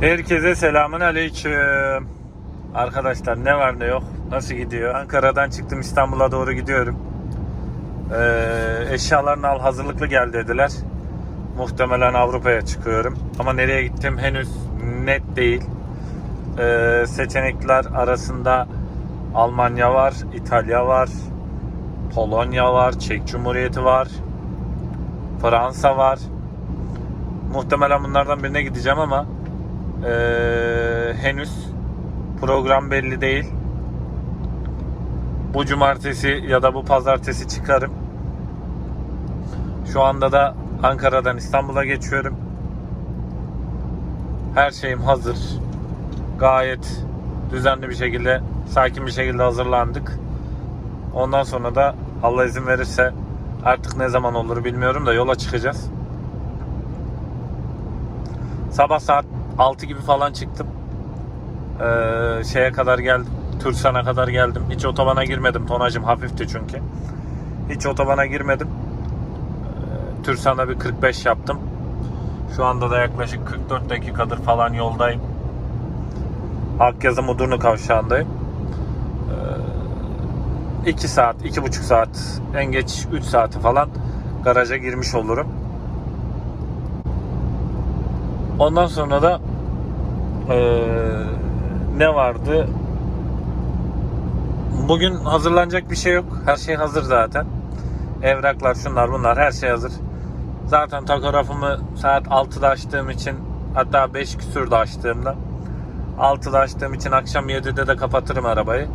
Herkese selamun aleyküm. Arkadaşlar ne var ne yok nasıl gidiyor? Ankara'dan çıktım İstanbul'a doğru gidiyorum. Ee, eşyalarını al hazırlıklı gel dediler. Muhtemelen Avrupa'ya çıkıyorum. Ama nereye gittim henüz net değil. Ee, seçenekler arasında Almanya var, İtalya var, Polonya var, Çek Cumhuriyeti var, Fransa var. Muhtemelen bunlardan birine gideceğim ama ee, henüz program belli değil. Bu cumartesi ya da bu pazartesi çıkarım. Şu anda da Ankara'dan İstanbul'a geçiyorum. Her şeyim hazır. Gayet düzenli bir şekilde, sakin bir şekilde hazırlandık. Ondan sonra da Allah izin verirse artık ne zaman olur bilmiyorum da yola çıkacağız. Sabah saat 6 gibi falan çıktım. Ee, şeye kadar geldim. Türksan'a kadar geldim. Hiç otobana girmedim. Tonajım hafifti çünkü. Hiç otobana girmedim. Ee, Türksan'a bir 45 yaptım. Şu anda da yaklaşık 44 dakikadır falan yoldayım. Akyazı Mudurnu kavşağındayım. 2 saat, 2,5 saat, en geç 3 saati falan garaja girmiş olurum. Ondan sonra da eee, ne vardı? Bugün hazırlanacak bir şey yok. Her şey hazır zaten. Evraklar, şunlar bunlar her şey hazır. Zaten takografımı saat 6'da açtığım için hatta 5 küsürde açtığımda 6'da açtığım için akşam 7'de de kapatırım arabayı.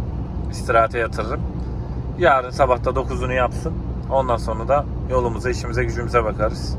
İstirahate yatırırım. Yarın sabah da 9'unu yapsın. Ondan sonra da yolumuza, işimize, gücümüze bakarız.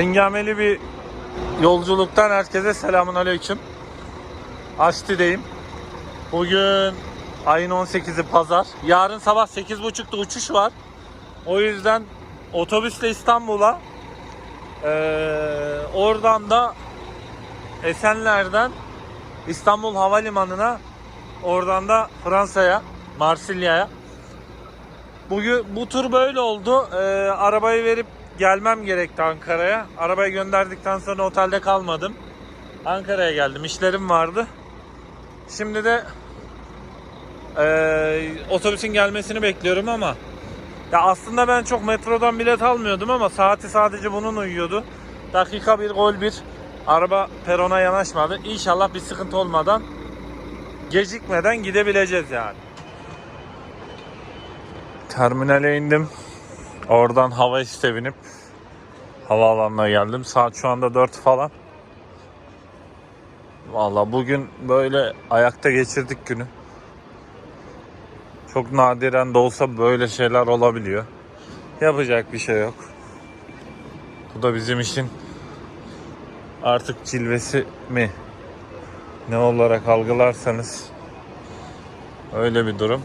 Hengameli bir yolculuktan herkese selamun aleyküm. Asti'deyim. Bugün ayın 18'i pazar. Yarın sabah 8.30'da uçuş var. O yüzden otobüsle İstanbul'a eee, oradan da Esenler'den İstanbul Havalimanı'na oradan da Fransa'ya, Marsilya'ya. Bugün bu tur böyle oldu. Ee, arabayı verip gelmem gerekti Ankara'ya. Arabayı gönderdikten sonra otelde kalmadım. Ankara'ya geldim. İşlerim vardı. Şimdi de ee, otobüsün gelmesini bekliyorum ama ya aslında ben çok metrodan bilet almıyordum ama saati sadece bunun uyuyordu. Dakika bir gol bir. Araba perona yanaşmadı. İnşallah bir sıkıntı olmadan gecikmeden gidebileceğiz yani. Terminale indim. Oradan hava işte binip havaalanına geldim. Saat şu anda 4 falan. Valla bugün böyle ayakta geçirdik günü. Çok nadiren de olsa böyle şeyler olabiliyor. Yapacak bir şey yok. Bu da bizim işin artık cilvesi mi? Ne olarak algılarsanız öyle bir durum.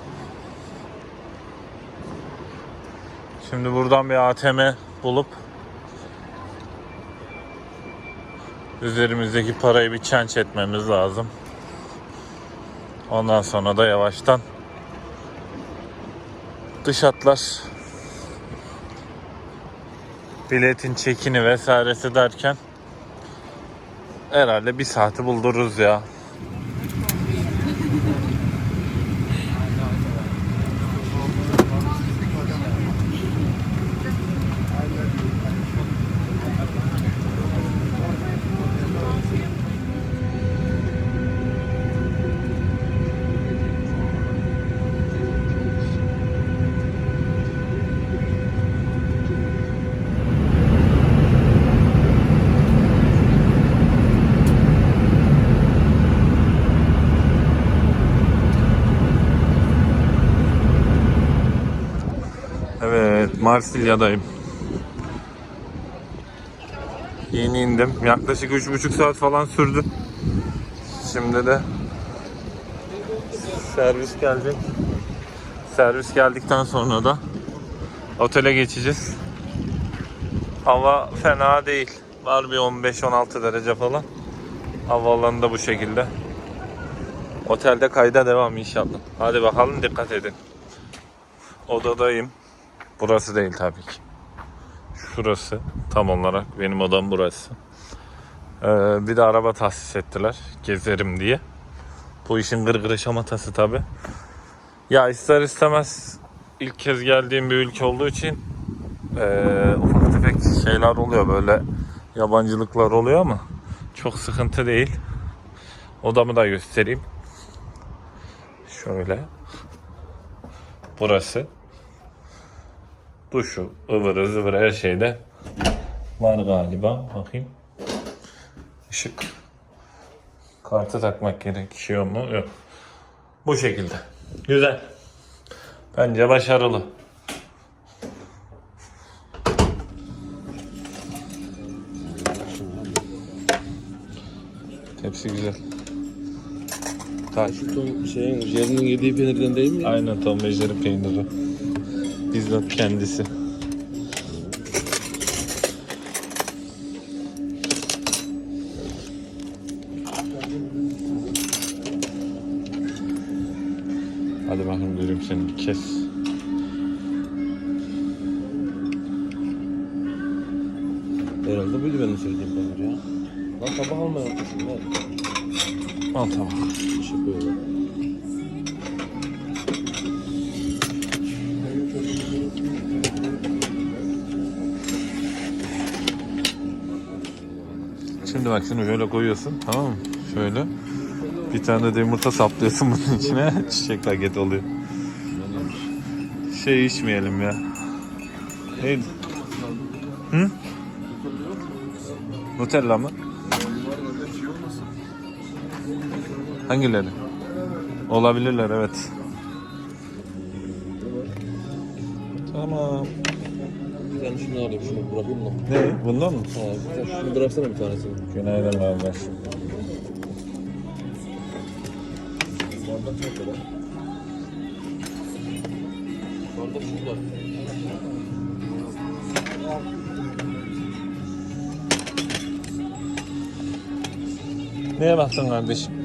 Şimdi buradan bir ATM bulup üzerimizdeki parayı bir çenç etmemiz lazım. Ondan sonra da yavaştan dış hatlar biletin çekini vesairesi derken herhalde bir saati buldururuz ya. Marsilya'dayım. Yeni indim. Yaklaşık üç buçuk saat falan sürdü. Şimdi de servis gelecek. Servis geldikten sonra da otele geçeceğiz. Hava fena değil. Var bir 15-16 derece falan. Havaalanı da bu şekilde. Otelde kayda devam inşallah. Hadi bakalım dikkat edin. Odadayım. Burası değil tabii ki. Şurası tam olarak benim odam burası. Ee, bir de araba tahsis ettiler gezerim diye. Bu işin gırgırı şamatası tabi. Ya ister istemez ilk kez geldiğim bir ülke olduğu için ee, ufak tefek şeyler oluyor böyle yabancılıklar oluyor ama çok sıkıntı değil. Odamı da göstereyim. Şöyle. Burası. Duşu, ıvırı zıvırı her şeyde var galiba. Bakayım. Işık. Kartı takmak gerekiyor mu? Yok. Bu şekilde. Güzel. Bence başarılı. Hepsi güzel. Taş. Tom şeyin Jerry'nin yediği peynirden değil mi? Aynen Jerry peyniri. Bizzat kendisi. Hadi bakayım göreyim seni kes. Herhalde buydu benim söylediğim peynir ya. Lan tabak unutmuşum ya. Al tamam. Bak şunu şöyle koyuyorsun tamam mı? Şöyle. Bir tane de yumurta saplıyorsun bunun içine. Çiçek paket oluyor. Şey içmeyelim ya. Neydi? Hı? Nutella mı? Hangileri? Olabilirler evet. Tamam. Şunu alayım şunu bırakayım mı? Ne? Bundan mı? Ha, bir tane şunu bıraksana bir tanesini. Günaydın kardeş. Bardak çok kadar. Bardak şurada. Neye baktın kardeşim?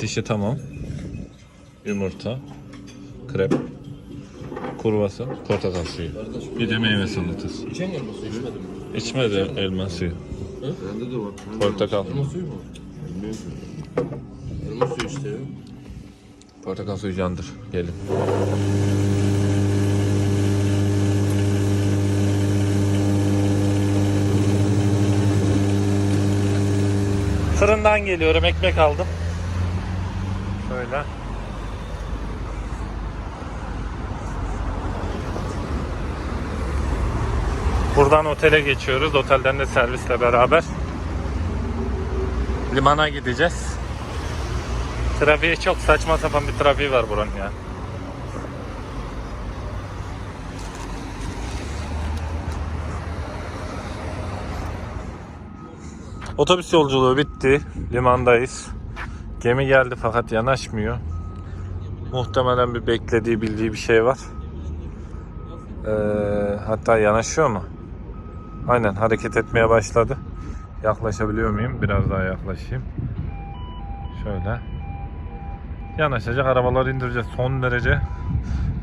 İşi tamam. Yumurta, krep, kurvası, portakal suyu. Bir de meyve salatası. İçen elma suyu içmedim? İçmedi elma suyu. Bende de var. Portakal. Elma suyu mu? Elma suyu işte ya. Portakal suyu candır. Gelin. Fırından geliyorum. Ekmek aldım. Şöyle. Buradan otele geçiyoruz. Otelden de servisle beraber limana gideceğiz. Trafiği çok saçma sapan bir trafiği var buranın ya. Otobüs yolculuğu bitti. Limandayız. Gemi geldi fakat yanaşmıyor. Muhtemelen bir beklediği bildiği bir şey var. Ee, hatta yanaşıyor mu? Aynen hareket etmeye başladı. Yaklaşabiliyor muyum? Biraz daha yaklaşayım. Şöyle. Yanaşacak arabaları indireceğiz. Son derece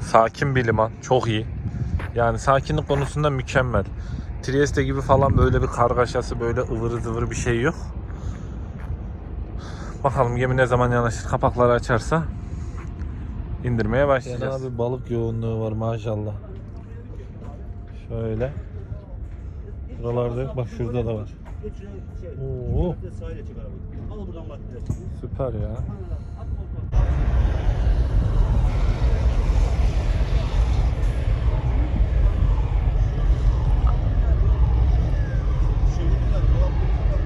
sakin bir liman. Çok iyi. Yani sakinlik konusunda mükemmel. Trieste gibi falan böyle bir kargaşası böyle ıvırı zıvırı bir şey yok. Bakalım gemi ne zaman yanaşır kapakları açarsa indirmeye başlayacağız. Fena bir balık yoğunluğu var maşallah. Şöyle. Buralarda yok. Bak şurada da var. Oo. Bir de sahile çıkar abi. Al buradan maddeler. Süper ya. At koltuğa. Şeylikler, dolaplıklar var.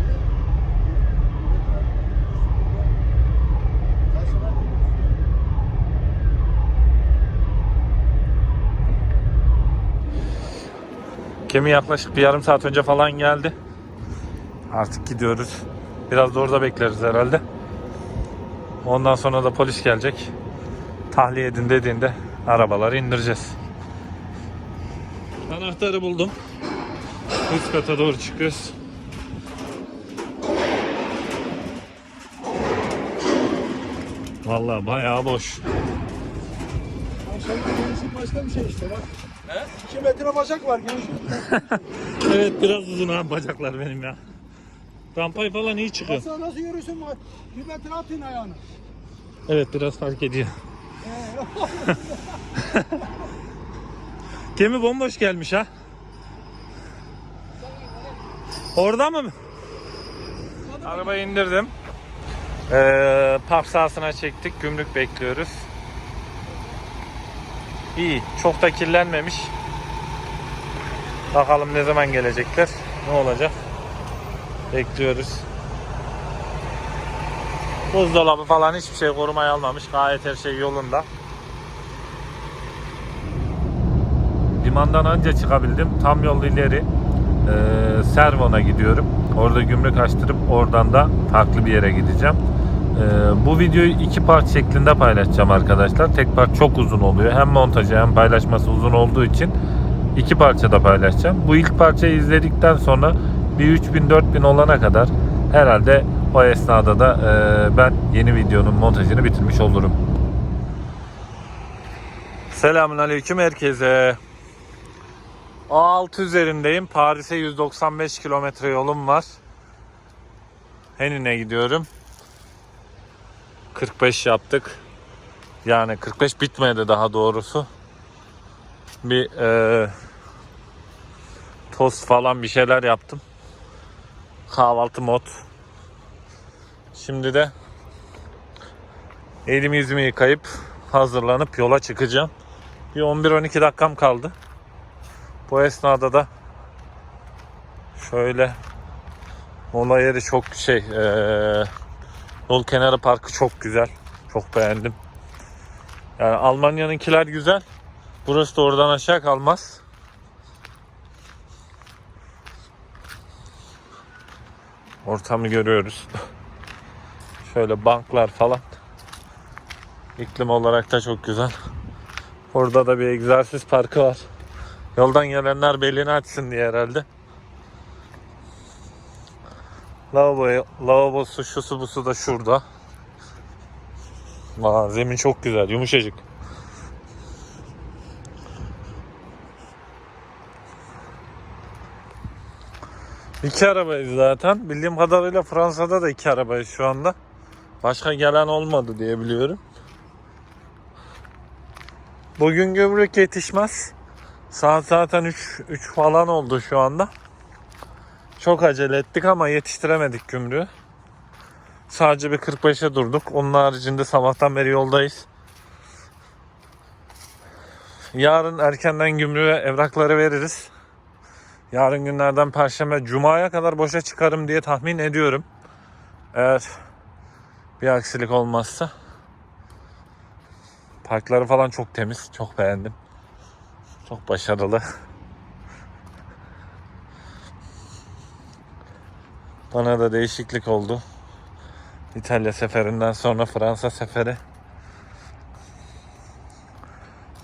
Kaç lira? Gemi yaklaşık bir yarım saat önce falan geldi. Artık gidiyoruz. Biraz da orada bekleriz herhalde. Ondan sonra da polis gelecek. Tahliye edin dediğinde arabaları indireceğiz. Anahtarı buldum. Üst kata doğru çıkıyoruz. Vallahi bayağı boş. Başka bir şey işte bak. He? 2 metre bacak var. Evet biraz uzun ha bacaklar benim ya. Rampayı falan iyi çıkıyor. Nasıl nasıl yürüyorsun. 1 metre atın ayağını. Evet biraz fark ediyor. Gemi bomboş gelmiş ha. Orada mı? Arabayı indirdim. Ee, park sahasına çektik. Gümrük bekliyoruz. İyi. Çok da kirlenmemiş. Bakalım ne zaman gelecekler. Ne olacak? Bekliyoruz. Buzdolabı falan hiçbir şey korumaya almamış. Gayet her şey yolunda. Limandan önce çıkabildim. Tam yol ileri. Ee, Servon'a gidiyorum. Orada gümrük açtırıp oradan da farklı bir yere gideceğim. Ee, bu videoyu iki part şeklinde paylaşacağım arkadaşlar. Tek part çok uzun oluyor. Hem montajı hem paylaşması uzun olduğu için iki parçada paylaşacağım. Bu ilk parçayı izledikten sonra bir 3000-4000 olana kadar herhalde o esnada da e, ben yeni videonun montajını bitirmiş olurum. Selamun Aleyküm herkese. A6 üzerindeyim. Paris'e 195 kilometre yolum var. Henin'e gidiyorum. 45 yaptık. Yani 45 bitmedi daha doğrusu. Bir e, tost falan bir şeyler yaptım. Kahvaltı mod. Şimdi de elimi yüzümü yıkayıp hazırlanıp yola çıkacağım. Bir 11-12 dakikam kaldı. Bu esnada da şöyle mola yeri çok şey eee, yol kenarı parkı çok güzel. Çok beğendim. Yani Almanya'nınkiler güzel. Burası da oradan aşağı kalmaz. Ortamı görüyoruz. Şöyle banklar falan. İklim olarak da çok güzel. Orada da bir egzersiz parkı var. Yoldan gelenler belini açsın diye herhalde. Lavabo, lavabosu, şusu busu da şurada. Aa, zemin çok güzel, yumuşacık. İki arabayız zaten. Bildiğim kadarıyla Fransa'da da iki arabayız şu anda. Başka gelen olmadı diye biliyorum. Bugün gümrük yetişmez. Saat zaten 3, 3 falan oldu şu anda. Çok acele ettik ama yetiştiremedik gümrüğü. Sadece bir 45'e durduk. Onun haricinde sabahtan beri yoldayız. Yarın erkenden gümrüğe evrakları veririz. Yarın günlerden perşembe cumaya kadar boşa çıkarım diye tahmin ediyorum. Eğer bir aksilik olmazsa. Parkları falan çok temiz. Çok beğendim. Çok başarılı. Bana da değişiklik oldu. İtalya seferinden sonra Fransa seferi.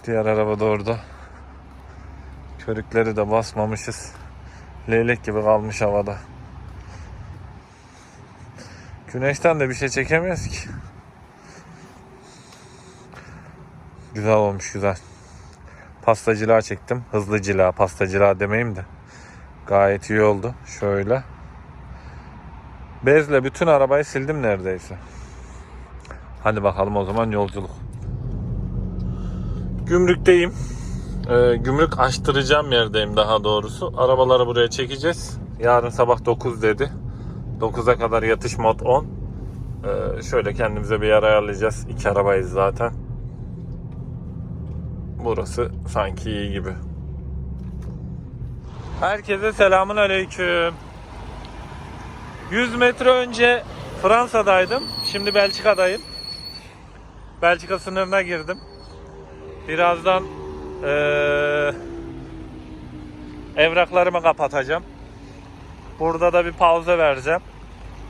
Diğer araba da orada. Körükleri de basmamışız. Leylek gibi kalmış havada. Güneşten de bir şey çekemiyoruz ki. Güzel olmuş güzel. Pastacılığa çektim. Hızlı cila, pastacılığa demeyeyim de. Gayet iyi oldu. Şöyle. Bezle bütün arabayı sildim neredeyse. Hadi bakalım o zaman yolculuk. Gümrükteyim. E, gümrük açtıracağım yerdeyim daha doğrusu. Arabaları buraya çekeceğiz. Yarın sabah 9 dedi. 9'a kadar yatış mod 10. E, şöyle kendimize bir yer ayarlayacağız. İki arabayız zaten. Burası sanki iyi gibi. Herkese selamun aleyküm. 100 metre önce Fransa'daydım. Şimdi Belçika'dayım. Belçika sınırına girdim. Birazdan eee, evraklarımı kapatacağım. Burada da bir pauza vereceğim.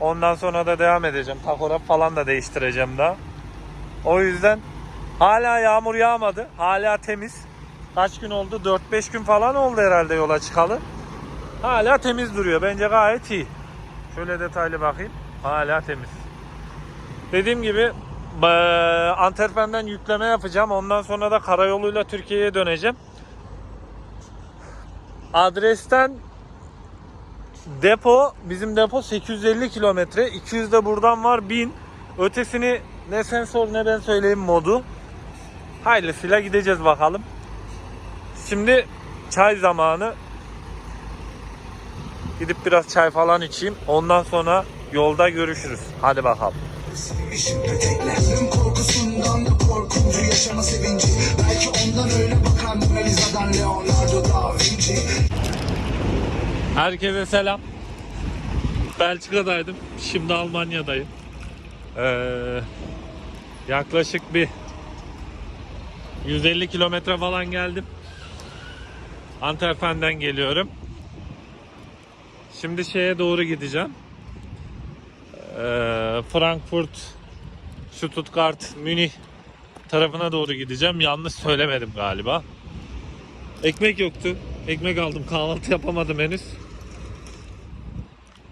Ondan sonra da devam edeceğim. Takograf falan da değiştireceğim daha. O yüzden hala yağmur yağmadı. Hala temiz. Kaç gün oldu? 4-5 gün falan oldu herhalde yola çıkalı. Hala temiz duruyor. Bence gayet iyi. Şöyle detaylı bakayım. Hala temiz. Dediğim gibi eee, Antwerpen'den yükleme yapacağım. Ondan sonra da karayoluyla Türkiye'ye döneceğim. Adresten depo, bizim depo 850 kilometre. 200 de buradan var 1000. Ötesini ne sen sor ne ben söyleyeyim modu. Hayırlısıyla gideceğiz bakalım. Şimdi çay zamanı. Gidip biraz çay falan içeyim. Ondan sonra yolda görüşürüz. Hadi bakalım. Sevmişim peteklerin korkusundan da korkuncu yaşama sevinci Belki ondan öyle bakar Mona Lisa'dan Leonardo da Vinci Herkese selam. Belçika'daydım. Şimdi Almanya'dayım. Ee, yaklaşık bir 150 kilometre falan geldim. Antwerpen'den geliyorum. Şimdi şeye doğru gideceğim. Ee, Frankfurt, Stuttgart, Münih tarafına doğru gideceğim. Yanlış söylemedim galiba. Ekmek yoktu. Ekmek aldım. Kahvaltı yapamadım henüz.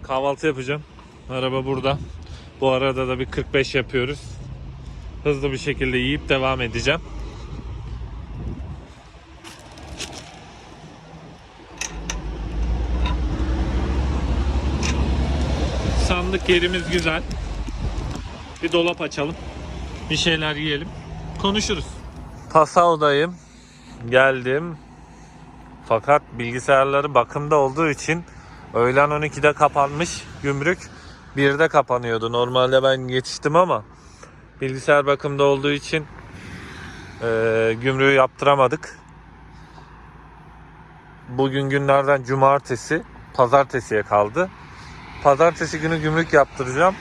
Kahvaltı yapacağım. Araba burada. Bu arada da bir 45 yapıyoruz. Hızlı bir şekilde yiyip devam edeceğim. Sandık yerimiz güzel. Bir dolap açalım. Bir şeyler yiyelim. Konuşuruz. Passau'dayım. Geldim. Fakat bilgisayarları bakımda olduğu için öğlen 12'de kapanmış gümrük. 1'de kapanıyordu. Normalde ben yetiştim ama bilgisayar bakımda olduğu için eee gümrüğü yaptıramadık. Bugün günlerden cumartesi, pazartesiye kaldı. Pazartesi günü gümrük yaptıracağım.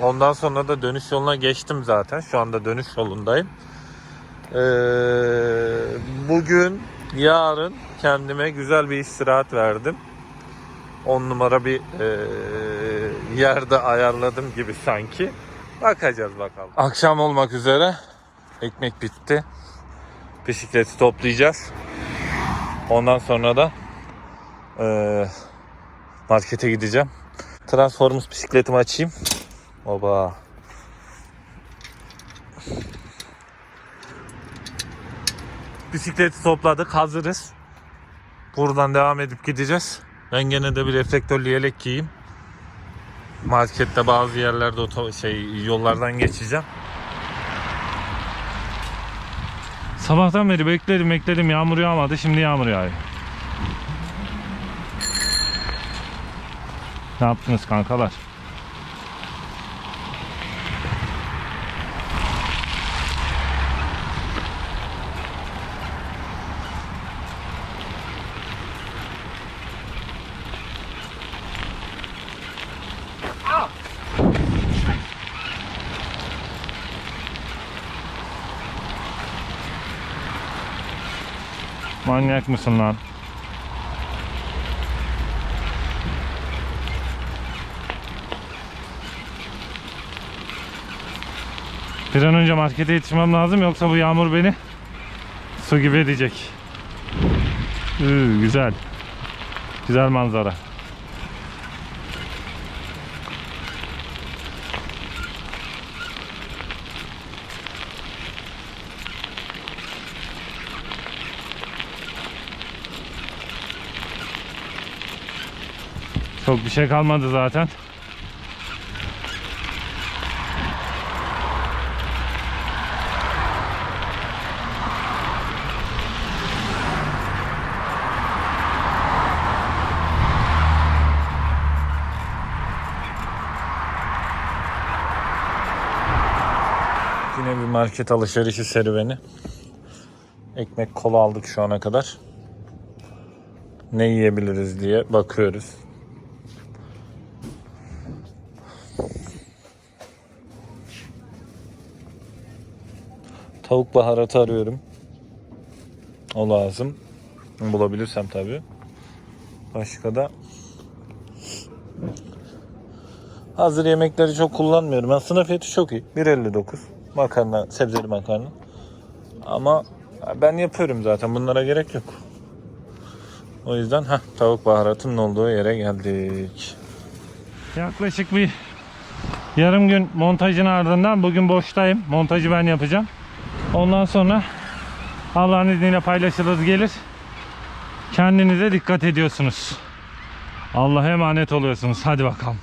Ondan sonra da dönüş yoluna geçtim zaten. Şu anda dönüş yolundayım. Ee, bugün, yarın kendime güzel bir istirahat verdim. 10 numara bir e, yerde ayarladım gibi sanki. Bakacağız bakalım. Akşam olmak üzere. Ekmek bitti. Bisikleti toplayacağız. Ondan sonra da e, markete gideceğim. Transformers bisikletimi açayım. Oba. Bisikleti topladık. Hazırız. Buradan devam edip gideceğiz. Ben gene de bir reflektörlü yelek giyeyim. Markette bazı yerlerde oto şey yollardan geçeceğim. Sabahtan beri bekledim bekledim yağmur yağmadı şimdi yağmur yağıyor. Ne yaptınız kankalar? Manyak mısın lan? Bir an önce markete yetişmem lazım yoksa bu yağmur beni su gibi edecek. Üü, güzel. Güzel manzara. Çok bir şey kalmadı zaten. Yine bir market alışverişi serüveni. Ekmek kola aldık şu ana kadar. Ne yiyebiliriz diye bakıyoruz. Tavuk baharatı arıyorum. O lazım. Bulabilirsem tabii. Başka da Hazır yemekleri çok kullanmıyorum. Aslında fiyatı çok iyi. 1.59. Makarna, sebzeli makarna. Ama ben yapıyorum zaten. Bunlara gerek yok. O yüzden ha tavuk baharatının olduğu yere geldik. Yaklaşık bir yarım gün montajın ardından bugün boştayım. Montajı ben yapacağım. Ondan sonra Allah'ın izniyle paylaşılır gelir. Kendinize dikkat ediyorsunuz. Allah'a emanet oluyorsunuz. Hadi bakalım.